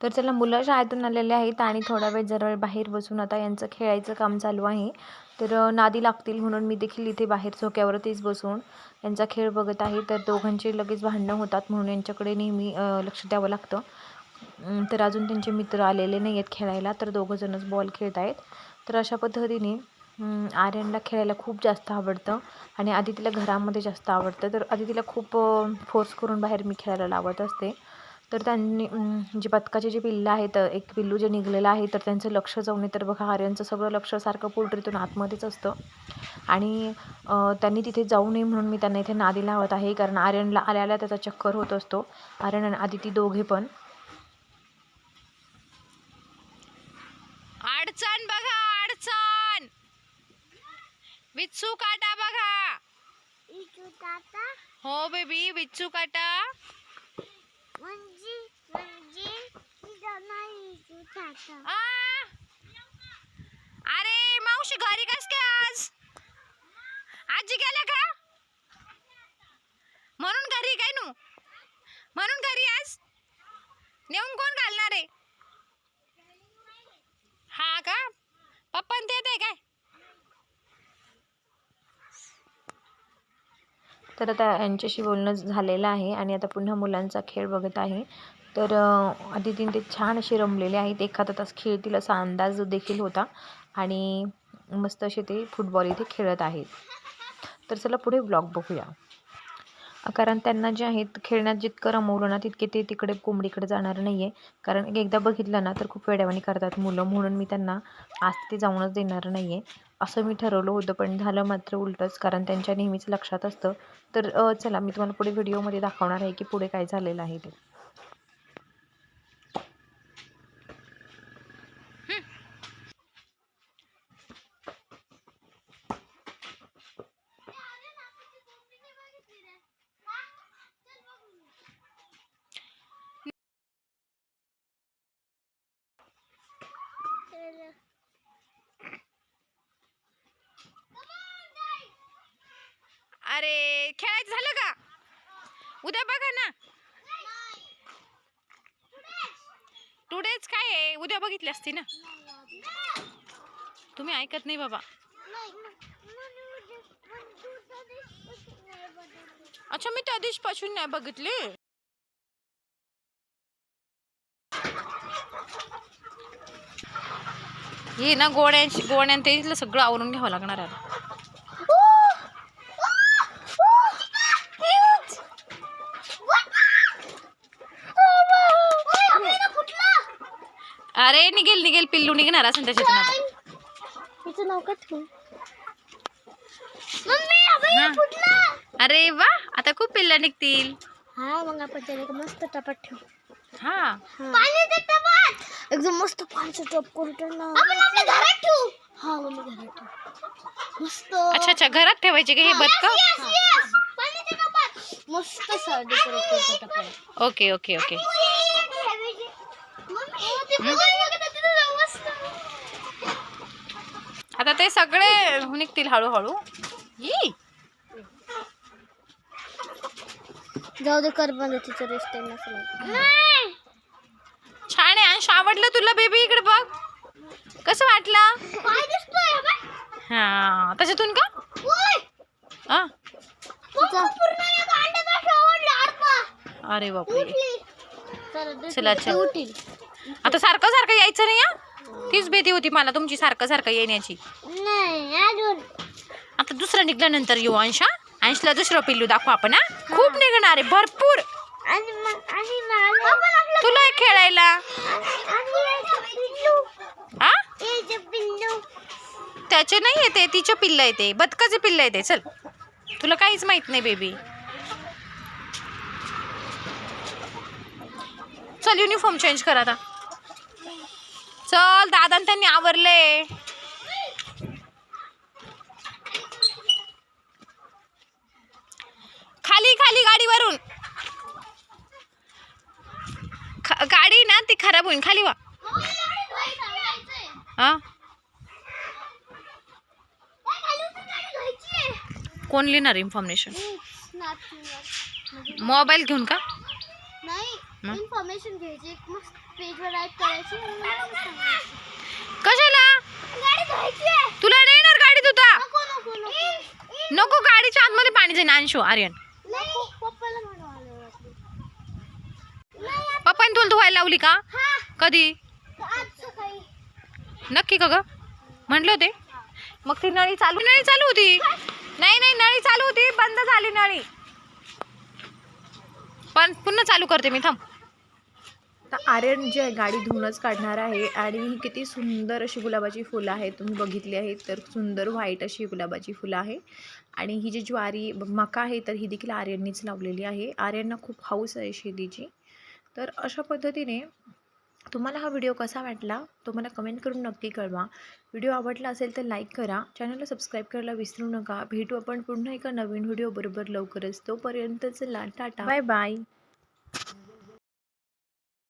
तर चला मुलं शाळेतून आलेले आहेत आणि थोडा वेळ जरा वेळ बाहेर बसून आता यांचं खेळायचं काम चालू आहे. तर नादी लागतील म्हणून मी देखील इथे बाहेर झोक्यावरतीच बसून यांचा खेळ बघत आहे. तर दोघांचे लगेच भांडणं होतात म्हणून यांच्याकडे नेहमी लक्ष द्यावं लागतं. तर अजून त्यांचे मित्र आलेले नाही आहेत खेळायला तर दोघंजणच बॉल खेळत आहेत. तर अशा पद्धतीने आर्यनला खेळायला खूप जास्त आवडतं आणि आधी तिला घरामध्ये जास्त आवडतं. तर आधी तिला खूप फोर्स करून बाहेर मी खेळायला लावत असते. तर त्यांनी जे बदकाचे जे पिल्लं आहेत एक पिल्लू जे निघलेलं आहे तर त्यांचं लक्ष जाऊन तर बघा आर्यनचं सगळं लक्ष सारखं पोल्ट्रीतून आतमध्येच असतं. आणि त्यांनी तिथे जाऊ नये म्हणून मी त्यांना इथे नादी लावत आहे कारण आर्यनला आल्या आल्या त्याचा चक्कर होत असतो. आर्यन आणि आदिती दोघे पण. अडचण बघा अडचण! विच्छू काटा बघा! हो बेबी विच्छू काटा! म्हणजे! अरे मावशी घरी कस काय आज? आजी गेल्या का? म्हणून घरी काय नू? म्हणून घरी आज? नेऊन कोण घालणार आहे? हा का? पप्पन ते येते काय? तर आता यांच्याशी बोलणं झालेलं आहे आणि आता पुन्हा मुलांचा खेळ बघत आहे. तर अदितीने आदितीने ते छान असे रमलेले आहेत. एखादा तास खेळतील असा अंदाज देखील होता आणि मस्त असे ते फुटबॉल इथे खेळत आहेत. तर चला पुढे ब्लॉग बघूया. कारण त्यांना जे आहेत खेळण्यात जितकं रमवलं ना तितके ते तिकडे कोंबडीकडे जाणार नाही आहे कारण एकदा बघितलं ना तर खूप वेड्यावानी करतात मुलं. म्हणून मी त्यांना आज ते जाऊनच देणार नाही आहे असं मी ठरवलं होतं पण झालं मात्र उलटंच. कारण त्यांच्या नेहमीच लक्षात असतं. तर चला मी तुम्हाला पुढे व्हिडिओमध्ये दाखवणार आहे की पुढे काय झालेलं आहे ते. अरे खेळायचं झालं का? उद्या बघा ना. टुडेच काय आहे? उद्या बघितली असती ना. तुम्ही ऐकत नाही बाबा. अच्छा मी त्या दिवशीपासून नाही बघितले. हे ना गोड्यांशी गोड्यान ते इथलं सगळं आवरून घ्यावं लागणार आहे. अरे निघेल निघेल पिल्लू निघणार असेल त्याच्यातून आता. तिचं नाव काय ठेवू? मम्मी अबे हा. फुटलं अरे वा आता खूप पिल्लं निघतील. हा मग आपण त्याला एक मस्त टपात ठेवू. हा. पाण्याचा एकदम मस्त पाण्याचा टप ना. आपण आपल्या घरात ठेवू. हा मम्मी घरात ठेवू. मस्त. अच्छा अच्छा घरात ठेवायचे का हे बदक? पाण्याच्या मस्त डेकोरेट करतो ओके ओके ओके. आता ते सगळे निघतील हळूहळू. ई जाऊ दे कर बंद तिचं रेस्ट नसेल छान आहे अंश आवडलं तुला बेबी इकडे बघ. कसं वाटलं? काय दिसतोय हा त्याच्यातून का? हा. अरे बापरे. चला, चल. उठील. आता सारखं सारखं यायचं नाही हा? तीच भीती होती मला तुमची सारखं सारखं येण्याची. नाही अजून. आता दुसरं निघल्यानंतर येऊ अंशा अंशला दुसरं पिल्लू दाखवू आपण हा? खूप निघणार आहे भरपूर. आणि मग आणि मला तुला एक खेळायला. आणि पिल्लू. हा हे पिल्लू. त्याचे नाही येते तिचे पिल्ल येते बदकाचे पिल्ल येते चल. तुला काहीच माहीत नाही बेबी चल युनिफॉर्म चेंज कर आता. चल दादा त्यांनी आवरले खाली खाली गाडीवरून. गाडी ना ती खराब होईल. खाली वा. हा? कोण लिहिणार इन्फॉर्मेशन मोबाईल घेऊन का? इन्फॉर्मेशन घ्यायची. पेजवर करायची. कशाला. तुला नाही येणार गाडीत होता नको गाडीच्या आतमध्ये पाणी जाईन अंशू आर्यन. तुला धुवायला लावली का? हा. कधी? आज सकाळी. नक्की का ग? म्हटलं होते. मग ती नळी चालू नळी चालू होती. नाही नाही नळी चालू होती. बंद झाली नळी. पण पुन्हा चालू करते मी. थांब. आता आर्यन जे आहे गाडी धुवूनच काढणार आहे आणि ही किती सुंदर अशी गुलाबाची फुलं आहेत. तुम्ही बघितली आहेत तर सुंदर व्हाईट अशी गुलाबाची फुलं आहे. आणि ही जी ज्वारी मका आहे तर ही देखील आर्यननीच लावलेली आहे. आर्यनना खूप हाऊस आहे शेतीची. तर अशा पद्धतीने तुम्हाला हा व्हिडिओ कसा वाटला तो मला कमेंट करून नक्की कळवा. व्हिडिओ आवडला असेल तर लाईक करा. चॅनलला सबस्क्राईब करायला विसरू नका. भेटू आपण पुन्हा एका नवीन व्हिडिओ बरोबर लवकरच. तोपर्यंतच ला टाटा. Bye bye.